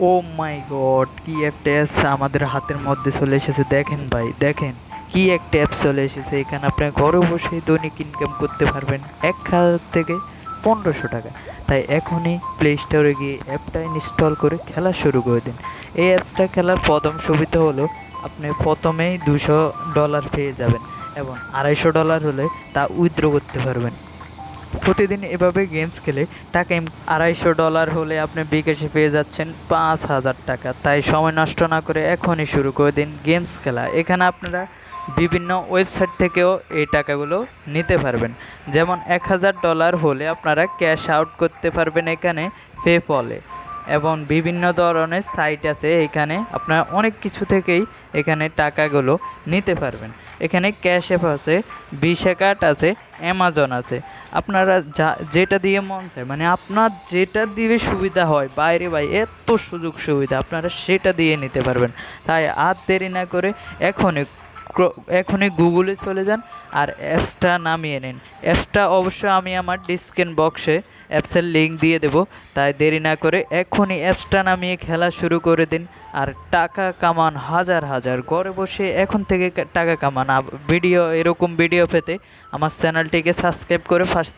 ও মাই god কি একটা apps আমাদের হাতের মধ্যে চলে এসেছে। দেখেন ভাই, দেখেন, কি একটা অ্যাপ চলে এসেছে। এখানে আপনি ঘরে বসে দৈনিক ইনকাম করতে পারবেন এক হাজার থেকে পনেরোশো টাকা। তাই এখনই প্লে স্টোরে গিয়ে অ্যাপটা ইনস্টল করে খেলা শুরু করে দিন। এই অ্যাপসটা খেলার প্রথম সুবিধা হলো, আপনি প্রথমেই দুশো ডলার পেয়ে যাবেন এবং আড়াইশো ডলার হলে তা উইথড্র করতে পারবেন। প্রতিদিন এভাবে গেমস খেলে টাকা আড়াইশো ডলার হলে আপনি বিকাশে পেয়ে যাচ্ছেন পাঁচ হাজার টাকা। তাই সময় নষ্ট না করে এখনই শুরু করে দিন গেমস খেলা। এখানে আপনারা বিভিন্ন ওয়েবসাইট থেকেও এই টাকাগুলো নিতে পারবেন। যেমন এক হাজার ডলার হলে আপনারা ক্যাশ আউট করতে পারবেন এখানে পেপলে এবং বিভিন্ন ধরনের সাইট আছে এখানে। আপনারা অনেক কিছু থেকেই এখানে টাকাগুলো নিতে পারবেন। এখানে ক্যাশ অ্যাপ আছে ভিসা কার্ড আছে, অ্যামাজন আছে। আপনারা যা, যেটা দিয়ে মন চায় মানে আপনার যেটা দিয়ে সুবিধা হয়, বাইরে ভাই, এত সুযোগ সুবিধা, আপনারা সেটা দিয়ে নিতে পারবেন। তাই আর দেরি না করে এখনই এখনই গুগলে চলে যান আর অ্যাপসটা নামিয়ে নিন। অ্যাপসটা অবশ্য আমি আমার ডিসকেন বক্সে অ্যাপসের লিঙ্ক দিয়ে দেবো। তাই দেরি না করে এখনই অ্যাপসটা নামিয়ে খেলা শুরু করে দিন। আর টাকা কামান হাজার হাজার। ঘরে বসে এখন থেকে টাকা কামান। ভিডিও, এরকম ভিডিও পেতে আমার চ্যানেলটিকে সাবস্ক্রাইব করে ফার্স্ট